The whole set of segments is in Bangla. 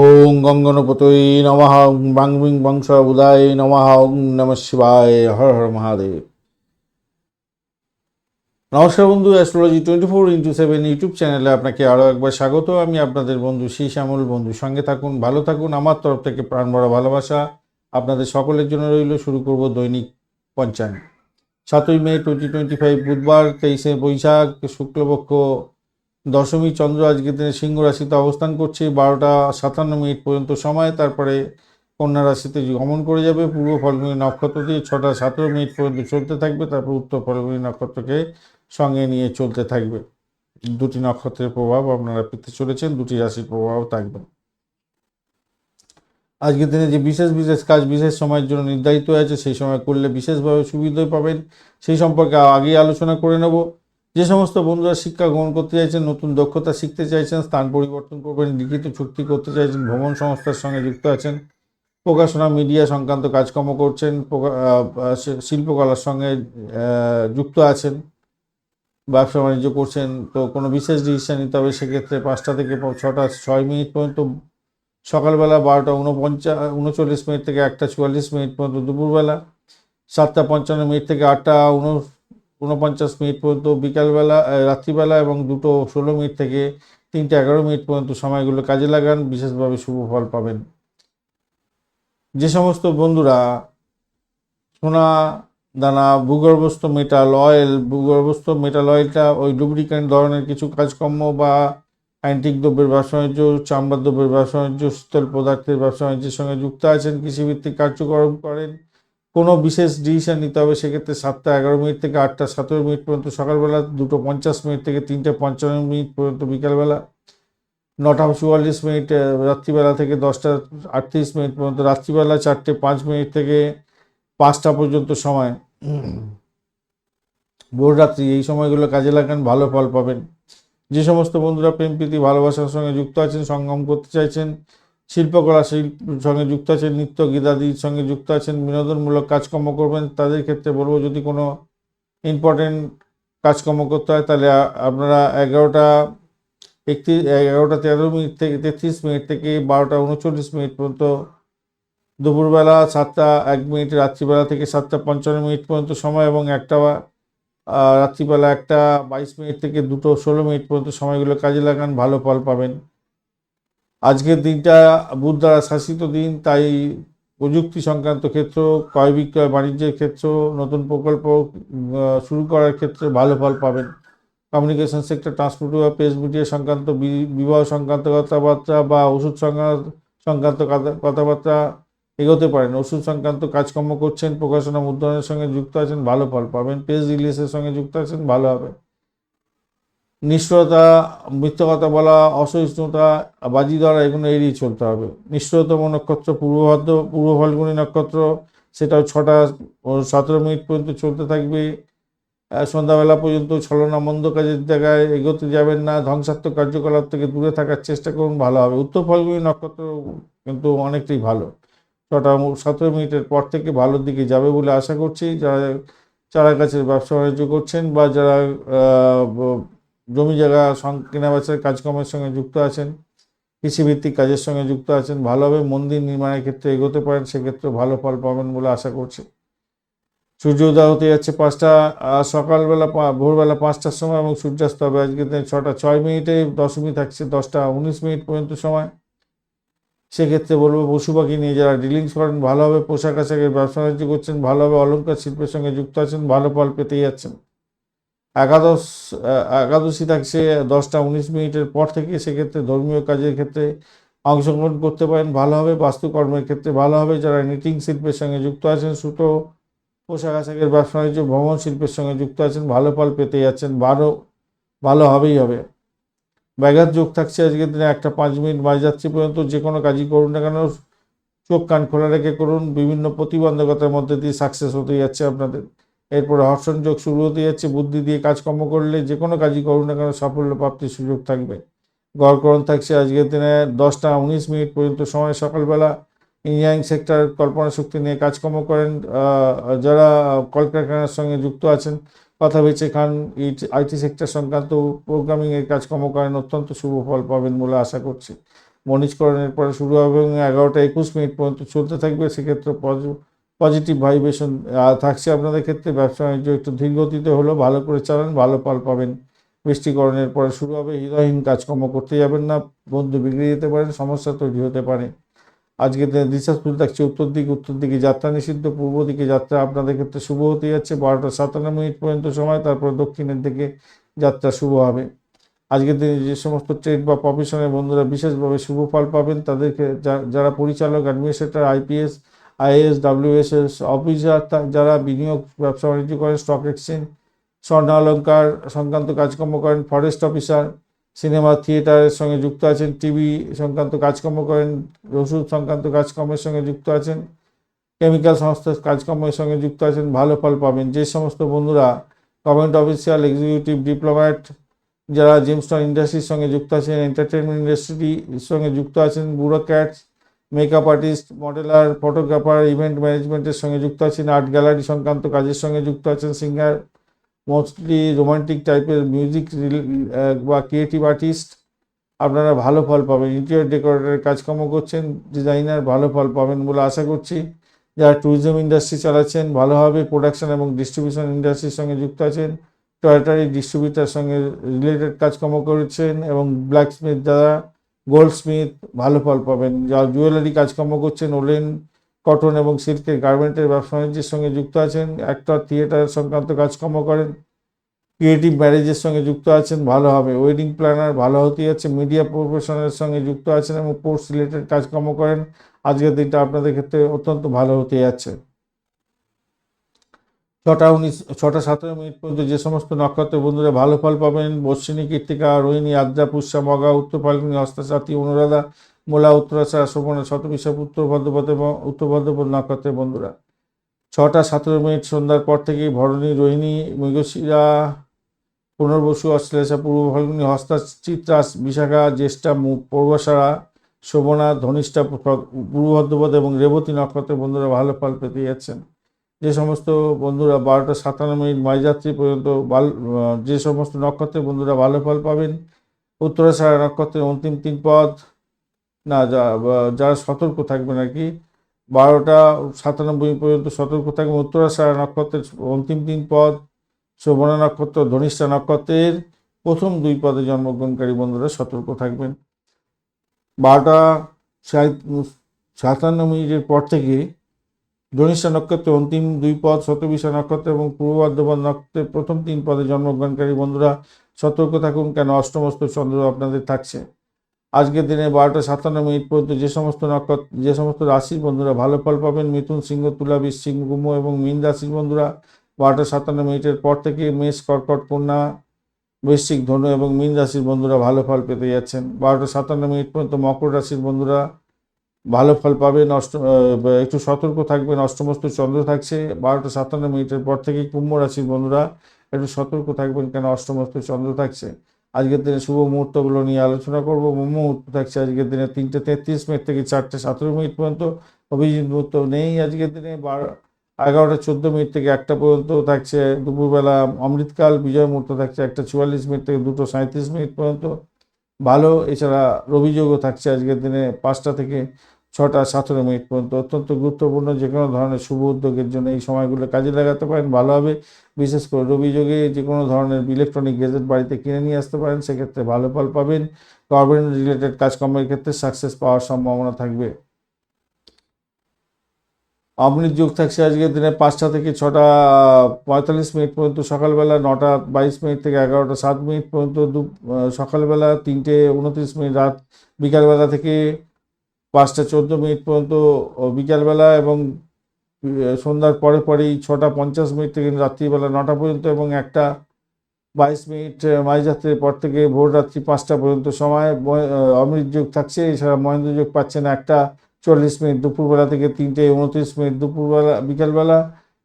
ওং গঙ্গনপতই নমঃ ওং বাংবিং বংশ উদয় নমঃ ওং নম শিবায়, হর হর মহাদেব। নমস্কার বন্ধু astrology twenty four into seven YouTube চ্যানেলে আপনাকে আরও একবার স্বাগত। আমি আপনাদের বন্ধু শ্রী শ্যামল বন্ধু সঙ্গে থাকুন, ভালো থাকুন। আমার তরফ থেকে প্রাণ ভরা ভালোবাসা আপনাদের সকলের জন্য রইল। শুরু করব দৈনিক পঞ্চাঙ্গ সাতই মে টোয়েন্টি টোয়েন্টি ফাইভ বুধবার, তেইশে বৈশাখ, শুক্লপক্ষ দশমী চন্দ্র আজকে দিনে সিংহ রাশিতে অবস্থান করছে, বারোটা সাতান্ন মিনিট পর্যন্ত সময়, তারপরে কন্যা রাশিতে গমন করে যাবে, পূর্ব ফলগুনি নক্ষত্র দিয়ে ছটা সতেরো মিনিট পর্যন্ত চলতে থাকবে, তারপর উত্তর ফলগুনি নক্ষত্রকে সঙ্গে নিয়ে চলতে থাকবে। দুটি নক্ষত্রের প্রভাব আপনারা পেতে চলেছেন, দুটি রাশির প্রভাব থাকবে। আজকের দিনে যে বিশেষ বিশেষ কাজ, বিশেষ সময়ের জন্য নির্ধারিত হয়েছে, সেই সময় করলে বিশেষভাবে সুবিধা পাবেন। সেই সম্পর্কে আগেই আলোচনা করে নেব। যে সমস্ত বন্ধুরা শিক্ষা গ্রহণ করতে চাইছেন, নতুন দক্ষতা শিখতে চাইছেন, স্থান পরিবর্তন করবেন, লিখিত চুক্তি করতে চাইছেন, ভ্রমণ সংস্থার সঙ্গে যুক্ত আছেন, প্রকাশনা, মিডিয়া সংক্রান্ত কাজকর্ম করছেন শিল্পকলার সঙ্গে যুক্ত আছেন, ব্যবসা বাণিজ্য করছেন, তো কোনো বিশেষ ডিসিশন নিতে হবে সেক্ষেত্রে পাঁচটা থেকে ছটা, ছয় মিনিট পর্যন্ত, সকালবেলা বারোটা উনপঞ্চাশ উনচল্লিশ মিনিট থেকে একটা চুয়াল্লিশ মিনিট পর্যন্ত দুপুরবেলা, সাতটা পঞ্চান্ন মিনিট থেকে আটটা উন উনপঞ্চাশ মিনিট পর্যন্ত বিকালবেলা রাত্রিবেলা এবং দুটো ষোলো মিনিট থেকে তিনটে এগারো মিনিট পর্যন্ত সময়গুলো কাজে লাগান, বিশেষভাবে শুভ ফল পাবেন। যে সমস্ত বন্ধুরা, সোনা, দানা, ভূগর্ভস্থ মেটাল অয়েল ভূগর্ভস্থ মেটাল অয়েলটা ওই লুব্রিক্যান্ট ধরনের কিছু কাজকর্ম বা অ্যান্টিক দ্রব্যের ব্যবসা বাণিজ্য চামড়ার দ্রব্যের ব্যবসা বাণিজ্য শীতল পদার্থের ব্যবসা বাণিজ্যের সঙ্গে যুক্ত আছেন, কৃষিভিত্তিক কার্যক্রম করেন কোনো বিশেষ ডিসিশন নিতে হবে, সেক্ষেত্রে সাতটা এগারো মিনিট থেকে আটটা সতেরো মিনিট পর্যন্ত সকালবেলা, দুটো পঞ্চাশ মিনিট থেকে তিনটে পঞ্চান্ন মিনিট পর্যন্ত বিকালবেলা, নটা চুয়াল্লিশ মিনিট রাত্রিবেলা থেকে দশটা আটত্রিশ মিনিট পর্যন্ত, রাত্রিবেলা চারটে পাঁচ মিনিট থেকে পাঁচটা পর্যন্ত সময়। ভোর রাত্রি, এই সময়গুলো কাজে লাগান, ভালো ফল পাবেন। যে সমস্ত বন্ধুরা প্রেম, প্রীতি, ভালোবাসার সঙ্গে যুক্ত আছেন, সঙ্গম করতে চাইছেন শিল্পকলা শিল্প সঙ্গে যুক্ত আছেন, নৃত্য গীতাদির সঙ্গে যুক্ত আছেন, বিনোদনমূলক কাজকর্ম করবেন তাদের ক্ষেত্রে বলব যদি কোনো ইম্পর্টেন্ট কাজকর্ম করতে হয়, তাহলে আপনারা এগারোটা একত্রিশ এগারোটা তেরো মিনিট থেকে, তেত্রিশ মিনিট থেকে বারোটা উনচল্লিশ মিনিট পর্যন্ত দুপুরবেলা সাতটা এক মিনিট, রাত্রিবেলা থেকে সাতটা পঞ্চান্ন মিনিট পর্যন্ত সময় এবং একটা রাত্রিবেলা একটা বাইশ মিনিট থেকে দুটো ষোলো মিনিট পর্যন্ত সময়গুলো কাজে লাগান, ভালো ফল পাবেন। আজকের দিনটা বুধ দ্বারা শাসিত দিন, তাই প্রযুক্তি সংক্রান্ত ক্ষেত্র, ক্রয় বিক্রয়, বাণিজ্যের ক্ষেত্র, নতুন প্রকল্প শুরু করার ক্ষেত্রে ভালো ফল পাবেন। কমিউনিকেশন সেক্টর ট্রান্সপোর্ট বা প্রেস মিডিয়া সংক্রান্ত বিবাহ সংক্রান্ত কথাবার্তা বা ওষুধ সংক্রান্ত সংক্রান্ত কথাবার্তা এগোতে পারেন। ওষুধ সংক্রান্ত কাজকর্ম করছেন, প্রকাশনা, মুদ্রণের সঙ্গে যুক্ত আছেন, ভালো ফল পাবেন। প্রেস রিলিজের সঙ্গে যুক্ত আছেন, ভালো হবে। নিষ্ঠুরতা, মিথ্যা কথা বলা, অসহিষ্ণুতা, বাজি দ্বারা এগুলো এড়িয়ে চলতে হবে। নিষ্ঠুরতম নক্ষত্র, পূর্বভাদ্র, পূর্ব ফাল্গুনী নক্ষত্র, সেটাও ছটা, সতেরো মিনিট পর্যন্ত চলতে থাকবে। সন্ধ্যাবেলা পর্যন্ত ছলনা মন্দ কাজের জায়গায় এগোতে যাবেন না। ধ্বংসাত্মক কার্যকলাপ থেকে দূরে থাকার চেষ্টা করুন, ভালো হবে। উত্তর ফাল্গুনী নক্ষত্র কিন্তু অনেকটাই ভালো। ছটা, সতেরো মিনিটের পর থেকে ভালোর দিকে যাবে বলে আশা করছি। যারা চারা গাছের ব্যবসা বাণিজ্য করছেন বা যারা জমি জায়গা কেনাবেচার কাজকর্মের সঙ্গে যুক্ত আছেন, কৃষিভিত্তিক কাজের সঙ্গে যুক্ত আছেন, ভালোভাবে মন্দির নির্মাণের ক্ষেত্রে এগোতে পারেন, সেক্ষেত্রে ভালো ফল পাবেন বলে আশা করছি। সূর্য উদয় হতে যাচ্ছে পাঁচটা সকালবেলা ভোরবেলা পাঁচটার সময় এবং সূর্যাস্ত হবে আজকে ছটা, ছয় মিনিটে দশমী থাকছে, দশটা উনিশ মিনিট পর্যন্ত সময়। সেক্ষেত্রে বলব পশু পাখি নিয়ে যারা ডিলিংস করেন, ভালোভাবে পোশাক আশাকের ব্যবসা বাণিজ্য করছেন, ভালোভাবে অলঙ্কার শিল্পের সঙ্গে যুক্ত আছেন, ভালো ফল পেতেই যাচ্ছেন। একাদশ একাদশী থাকছে দশটা উনিশ মিনিটের পর থেকে, সেক্ষেত্রে ধর্মীয় কাজের ক্ষেত্রে অংশগ্রহণ করতে পারেন, ভালো হবে। বাস্তুকর্মের ক্ষেত্রে ভালো হবে। যারা নিটিং শিল্পের সঙ্গে যুক্ত আছেন, সুতো, পোশাক আশাকের ব্যবসা বাণিজ্য, ভ্রমণ শিল্পের সঙ্গে যুক্ত আছেন, ভালো ফল পেতে যাচ্ছেন, ভালো ভালো হবেই হবে। ব্যাঘাত যোগ থাকছে আজকের দিনে, একটা পাঁচ মিনিট যাত্রী পর্যন্ত, যে কোনো কাজই করুন না কেন, চোখ কান খোলা রেখে করুন। বিভিন্ন প্রতিবন্ধকতার মধ্যে দিয়ে সাকসেস হতে যাচ্ছে আপনাদের। এরপরে হর্ষণ যোগ শুরু হতে যাচ্ছে, বুদ্ধি দিয়ে কাজকর্ম করলে যে কোনো কাজই করুন না কেন, সাফল্য প্রাপ্তির সুযোগ থাকবে। গড়করণ থাকছে আজকের দিনে দশটা উনিশ মিনিট পর্যন্ত সময়। সকালবেলা ইঞ্জিনিয়ারিং সেক্টর কল্পনা শক্তি নিয়ে কাজকর্ম করেন। যারা কলকারখানার সঙ্গে যুক্ত আছেন, কথা বেঁচে খান আইটি সেক্টর সংক্রান্ত প্রোগ্রামিংয়ের কাজকর্ম করেন, অত্যন্ত শুভ ফল পাবেন বলে আশা করছি। মনিজকরণের পরে শুরু হবে এবং এগারোটা একুশ মিনিট পর্যন্ত চলতে থাকবে। সেক্ষেত্রে পজিটিভ ভাইব্রেশন থাকছে আপনাদের ক্ষেত্রে। ব্যবসা বাণিজ্য একটু ধীরগতিতে হলেও ভালো করে চালান, ভালো ফল পাবেন। বৃষ্টিকরণের পরে শুরু হবে, হৃদয়হীন কাজকর্ম করতে যাবেন না, বন্ধু বিগড়ে যেতে পারেন, সমস্যা তৈরি হতে পারে। আজকে দিশাস্পুর থাকছে উত্তর দিকে উত্তর দিকে যাত্রা নিষিদ্ধ, পূর্ব দিকে যাত্রা আপনাদের ক্ষেত্রে শুভ হতে যাচ্ছে, বারোটা সাতান্ন মিনিট পর্যন্ত সময়, তারপর দক্ষিণের দিকে যাত্রা শুভ হবে। আজকের দিনে যে সমস্ত ট্রেড বা প্রফেশনের বন্ধুরা বিশেষভাবে শুভ ফল পাবেন, তাদেরকে যারা পরিচালক administrator IPS IAS, WSS officer যারা বিনিয়োগ, ব্যবসা বাণিজ্য করেন স্টক এক্সচেঞ্জ স্বর্ণ অলঙ্কার সংক্রান্ত কাজকর্ম করেন ফরেস্ট অফিসার সিনেমা থিয়েটারের সঙ্গে যুক্ত আছেন টিভি সংক্রান্ত কাজকর্ম করেন, ওষুধ সংক্রান্ত কাজকর্মের সঙ্গে যুক্ত আছেন কেমিক্যাল সংস্থার কাজকর্মের সঙ্গে যুক্ত আছেন, ভালো ফল পাবেন। যে সমস্ত বন্ধুরা গভর্নমেন্ট অফিসিয়াল এক্সিকিউটিভ ডিপ্লোম্যাট যারা জেমস্টন ইন্ডাস্ট্রির সঙ্গে যুক্ত আছেন এন্টারটেনমেন্ট ইন্ডাস্ট্রির সঙ্গে যুক্ত আছেন bureaucrats makeup artist modeller photographer event ম্যানেজমেন্টের সঙ্গে যুক্ত আছেন আর্ট গ্যালারি সংক্রান্ত কাজের সঙ্গে যুক্ত আছেন সিঙ্গার মোস্টলি রোমান্টিক টাইপের মিউজিক বা ক্রিয়েটিভ আর্টিস্ট আপনারা ভালো ফল পাবেন। ইন্টেরিয়র ডেকোরেটরের কাজকর্ম করছেন ডিজাইনার ভালো ফল পাবেন বলে আশা করছি। যারা ট্যুরিজম ইন্ডাস্ট্রি চালাচ্ছেন ভালোভাবে প্রোডাকশন এবং ডিস্ট্রিবিউশন ইন্ডাস্ট্রির সঙ্গে যুক্ত আছেন। টয়টারি ডিস্ট্রিবিউটার সঙ্গে রিলেটেড কাজকর্ম করেছেন এবং ব্ল্যাক স্মিথ যারা গোল্ড স্মিথ ভালো ফল পাবেন। যারা জুয়েলারি কাজকর্ম করছেন, ওলেন কটন এবং সিল্কের গার্মেন্টের ব্যবসা বাণিজ্যের সঙ্গে যুক্ত আছেন, একটা থিয়েটার সংক্রান্ত কাজকর্ম করেন ক্রিয়েটিভ ম্যারেজের সঙ্গে যুক্ত আছেন, ভালো হবে। ওয়েডিং প্ল্যানার ভালো হতে যাচ্ছে মিডিয়া প্রফেশনের সঙ্গে যুক্ত আছেন এবং স্পোর্টস রিলেটেড কাজকর্ম করেন। আজকের দিনটা আপনাদের ক্ষেত্রে অত্যন্ত ভালো হতে যাচ্ছে। ছটা উনিশ, ছটা সতেরো মিনিট পর্যন্ত যে সমস্ত নক্ষত্র বন্ধুরা ভালো ফল পাবেন, বর্ষিণী কীর্তিকা রোহিণী, আদ্রা, পুষ্যা, মগা উত্তর ফাল্গুনী হস্তাসাথী অনুরাধা, মোলা, উত্তরাশা শোভনা শতবিশাপ উত্তর ভদ্রপদ এবং উত্তর ভদ্রপদ নক্ষত্রের বন্ধুরা। ছটা সতেরো মিনিট সন্ধ্যার পর থেকেই ভরণী, রোহিণী, মৃগশিরা, পুনর্বসু, অশ্লেষা পূর্ব ফাল্গুনী হস্তা বিশাখা, জ্যেষ্ঠা পূর্বসারা শোভনা, ধনিষ্ঠা, পূর্ব ভদ্রপদ এবং রেবতী নক্ষত্রের বন্ধুরা ভালো ফল পেতে যাচ্ছেন। যে সমস্ত বন্ধুরা বারোটা সাতান্ন মিনিট মাঝরাত্রি পর্যন্ত বাল যে সমস্ত নক্ষত্রের বন্ধুরা ভালো ফল পাবেন উত্তরাষাঢ়া নক্ষত্রের অন্তিম তিন পদ, না যারা সতর্ক থাকবেন আর কি, বারোটা সাতানব্বই পর্যন্ত সতর্ক থাকবেন উত্তরাষাঢ়া নক্ষত্রের অন্তিম তিন পদ, শোভনা নক্ষত্র, ধনিষ্ঠা নক্ষত্রের প্রথম দুই পদে জন্মগ্রহণকারী বন্ধুরা সতর্ক থাকবেন। বারোটা সাতান্ন মিনিটের পর থেকে ধনিষ্ঠা নক্ষত্রে অন্তিম দুই পদ, শতবিশা নক্ষত্র এবং পূর্ব বর্ধমান নক্ষত্রের প্রথম তিন পদে জন্মগ্রহণকারী বন্ধুরা, সতর্ক থাকুন কেন অষ্টমস্ত চন্দ্র আপনাদের থাকছে। আজকের দিনে বারোটা সাতান্ন মিনিট পর্যন্ত যে সমস্ত নক্ষত্র, যে সমস্ত রাশির বন্ধুরা ভালো ফল পাবেন, মিথুন সিংহ, তুলা বৃশ্চিক গুম্ম এবং মীন রাশির বন্ধুরা, বারোটা সাতান্ন মিনিটের পর থেকে মেষ, কর্কট, কন্যা, বৃশ্চিক, ধনু এবং মীন রাশির বন্ধুরা ভালো ফল পেতে যাচ্ছেন। বারোটা সাতান্ন মিনিট পর্যন্ত মকর রাশির বন্ধুরা ভালো ফল পাবেন অষ্ট একটু সতর্ক থাকবেন অষ্টমস্ত চন্দ্র থাকছে, বারোটা সাতান্ন মিনিটের পর থেকে কুম্ভ রাশির বন্ধুরা একটু সতর্ক থাকবেন কেন অষ্টমস্ত চন্দ্র থাকছে। আজকের দিনে শুভ মুহূর্তগুলো নিয়ে আলোচনা করব। মুহূর্ত থাকছে আজকের দিনে তিনটে তেত্রিশ মিনিট থেকে চারটে সতেরো মিনিট পর্যন্ত। অভিজিৎ মুহূর্ত নেই আজকের দিনে, বারো, এগারোটা চোদ্দ মিনিট থেকে একটা পর্যন্ত থাকছে। দুপুরবেলা অমৃতকাল, বিজয় মুহূর্ত থাকছে একটা চুয়াল্লিশ মিনিট থেকে দুটো সাঁত্রিশ মিনিট পর্যন্ত। ভালো। এছাড়া রবিযোগও থাকছে আজকের দিনে পাঁচটা থেকে ছটা, সতেরো মিনিট পর্যন্ত। অত্যন্ত গুরুত্বপূর্ণ যে কোনো ধরনের শুভ উদ্যোগের জন্য এই সময়গুলো কাজে লাগাতে পারেন ভালোভাবে বিশেষ করে রবিযোগে যে কোনো ধরনের ইলেকট্রনিক গেজেট বাড়িতে কিনে নিয়ে আসতে পারেন, সেক্ষেত্রে ভালো ফল পাবেন। গভর্নমেন্ট রিলেটেড কাজকর্মের ক্ষেত্রে সাকসেস পাওয়ার সম্ভাবনা থাকবে। অমৃত যুগ থাকছে আজকের দিনে পাঁচটা থেকে ছটা, পঁয়তাল্লিশ মিনিট পর্যন্ত সকালবেলা, নটা বাইশ মিনিট থেকে এগারোটা, সাত মিনিট পর্যন্ত দু সকালবেলা তিনটে উনত্রিশ মিনিট, রাত বিকালবেলা থেকে পাঁচটা চোদ্দ মিনিট পর্যন্ত বিকালবেলা এবং সন্ধ্যার পরে পরেই ছটা পঞ্চাশ মিনিট থেকে রাত্রিবেলা নটা পর্যন্ত এবং একটা বাইশ মিনিট মাঝরাত্রির পর থেকে ভোর রাত্রি পাঁচটা পর্যন্ত সময় অমৃত যুগ থাকছে, এছাড়া মহেন্দ্র যুগ পাচ্ছেন একটা চল্লিশ মিনিট দুপুরবেলা থেকে তিনটে উনত্রিশ মিনিট দুপুরবেলা, বিকালবেলা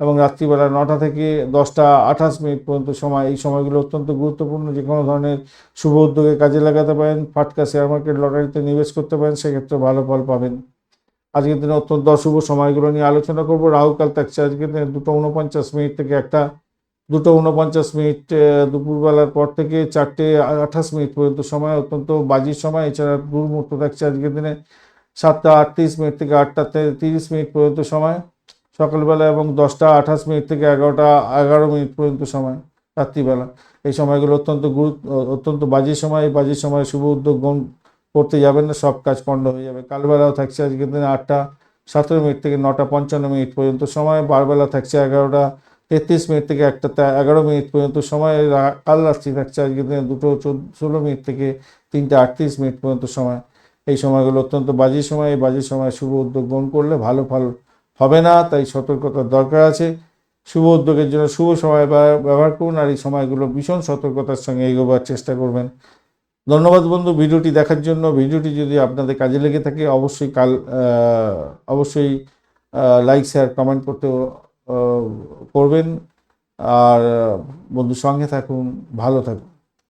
এবং রাত্রিবেলা নটা থেকে দশটা আঠাশ মিনিট পর্যন্ত সময়। এই সময়গুলো অত্যন্ত গুরুত্বপূর্ণ। যে কোনো ধরনের শুভ উদ্যোগে কাজে লাগাতে পারেন, ফাটকা শেয়ার মার্কেট লটারিতে নিবেশ করতে পারেন, সেক্ষেত্রে ভালো ফল পাবেন। আজকের দিনে অত্যন্ত অশুভ সময়গুলো নিয়ে আলোচনা করব। রাহুকাল থাকছে আজকের দিনে দুটো উনপঞ্চাশ মিনিট থেকে একটা। দুটো উনপঞ্চাশ মিনিট দুপুরবেলার পর থেকে চারটে আঠাশ মিনিট পর্যন্ত সময়, অত্যন্ত বাজির সময়। এছাড়া দুর্মুহূর্ত থাকছে আজকের দিনে। সাতটা আটত্রিশ মিনিট থেকে আটটা তিরিশ মিনিট পর্যন্ত সময়, সকালবেলা এবং দশটা আঠাশ মিনিট থেকে এগারোটা এগারো মিনিট পর্যন্ত সময়, রাত্রিবেলা। এই সময়গুলো অত্যন্ত গুরুত্ব অত্যন্ত বাজে সময়, এই বাজে সময় শুভ উদ্যোগ গ্রহণ করতে যাবেন না, সব কাজ পণ্ড হয়ে যাবে। কালবেলাও থাকছে আজকের দিনে আটটা সতেরো মিনিট থেকে নটা পঞ্চান্ন মিনিট পর্যন্ত সময়, বারবেলা থাকছে এগারোটা তেত্রিশ মিনিট থেকে একটা এগারো মিনিট পর্যন্ত সময় কাল রাত্রি থাকছে আজকের দিনে দুটো ষোলো মিনিট থেকে তিনটে আটত্রিশ মিনিট পর্যন্ত সময়। এই সময়গুলো অত্যন্ত বাজে সময়। এই বাজে সময় শুভ উদ্যোগ গ্রহণ করলে ভালো ফল হবে না তাই সতর্কতার দরকার আছে। শুভ উদ্যোগের জন্য শুভ সময় ব্যবহার করুন আর এই সময়গুলো ভীষণ সতর্কতার সঙ্গে এগোবার চেষ্টা করবেন। ধন্যবাদ বন্ধু ভিডিওটি দেখার জন্য। ভিডিওটি যদি আপনাদের কাজে লেগে থাকে অবশ্যই কাল অবশ্যই লাইক শেয়ার কমেন্ট করতে করবেন। আর আহ, বন্ধুর সঙ্গে থাকুন ভালো থাকুন।